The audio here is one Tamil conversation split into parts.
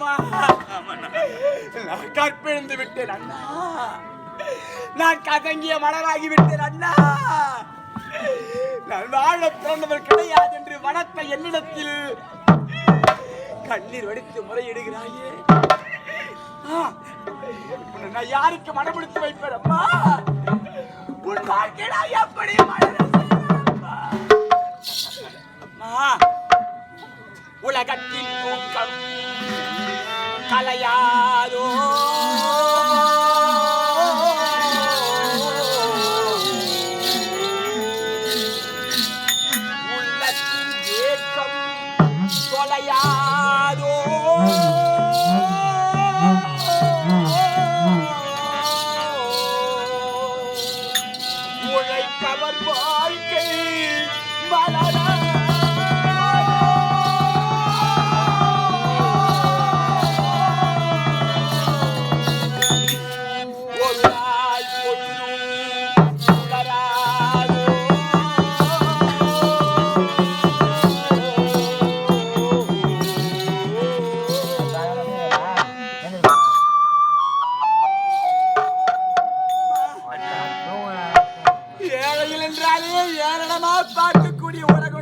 அம்மா. நான் கற்பிழந்து விட்டேன் அண்ணா. நான் கதங்கிய மலராகி விட்டேன் அண்ணா. நான் வாழ பிறந்தவர் கிடையாது என்று வளர்த்த என்னிடத்தில் கண்ணீர் வடித்து முறையிடுகிறாயே. நான் யாருக்கு மனமுடித்து வைப்பேன் அம்மா? உன் வாழ்க்கையில எப்படி உலகத்தின் தூக்கம். கலையாதோ உள்ளத்தின் ஏக்கம் கொலையா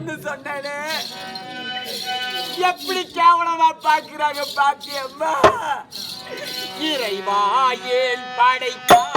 வந்து சொன்னேனே. எப்படி கேவலமா பார்க்கிறாங்க பாக்கியம்மா இறைவா ஏன் படைத்தாய்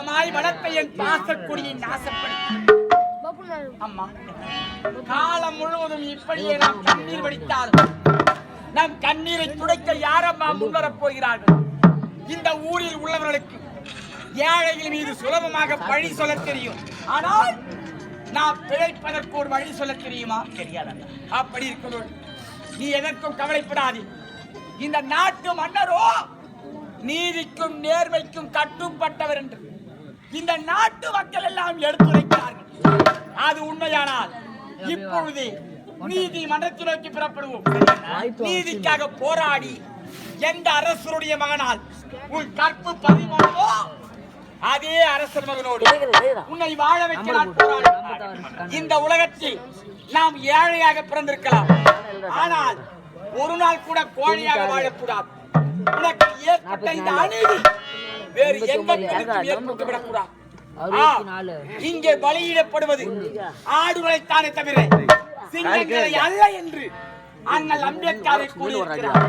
நான் பாசமாய் வளர்த்த என் பாசக்குடியை நாசப்படுத்தி. அம்மா காலம் முழுவதும் இப்படியே நாம் கண்ணீர் வடித்தாலும் நம் கண்ணீரை துடைக்க யாரம்மா முன்வரப் போகிறார்கள்? இந்த ஊரில் உள்ளவர்களுக்கு ஏழைகள் மீது சுலபமாக பழி சொல்ல தெரியும். ஆனால் நாம் பிழைப்பதற்கு ஒரு வழி சொல்ல தெரியுமா? தெரியாது அப்படி இருக்கிறோம் நீ எதற்கும் கவலைப்படாதே. இந்த நாட்டு மன்னரோ நீதிக்கும் நேர்மைக்கும் கட்டுப்பட்டவர் என்று. இந்த நாட்டு மக்கள் எல்லாம் எடுத்துரைக்கிறார்கள். அது உண்மையானால் இப்பொழுது நீதிமன்றத்தை நோக்கி புறப்படுவோம். நீதிக்காக போராடி எந்த அரசருடைய மகனால் உன் கற்பு பதிவானோ அதே அரசர் மகனோடு உன்னை வாழ வைக்க நான் இந்த உலகத்தில் நாம் ஏழையாக பிறந்திருக்கலாம். ஆனால் ஒரு நாள் கூட கோழையாக வாழக்கூடாது. உனக்கு ஏற்பட்ட இந்த அநீதி வேறு எந்த பெண்ணுக்கும் ஆ, இங்கே பலியிடப்படுவது ஆடுகளைத்தானே தவிர சிங்கங்களை அல்ல என்று அண்ணல் அம்பேத்கரை கூறியிருக்கிறார்.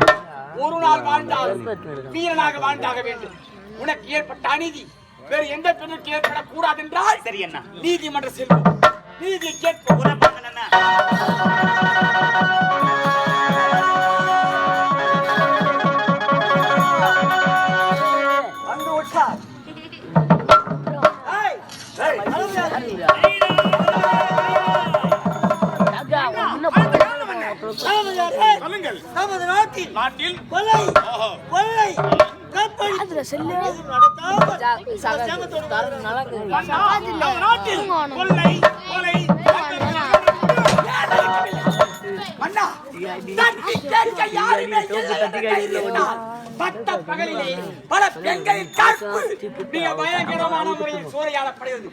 ஒரு நாள் வாழ்ந்தாலும் வீரனாக வாழ்ந்தாக வேண்டும். உனக்கு ஏற்பட்ட அநீதி வேறு எந்த பெண்ணுக்கு ஏற்படக்கூடாது என்றால் சரி என்ன நீதிமன்ற செல்வோம் நீதி கேட்க நமது நாட்டில் நாட்டில் கொலை கொள்ளை பட்ட பகலிலே பல பெண்களின் கற்பு மிக பயங்கரமான முறையில் சூறையாடப்படுகிறது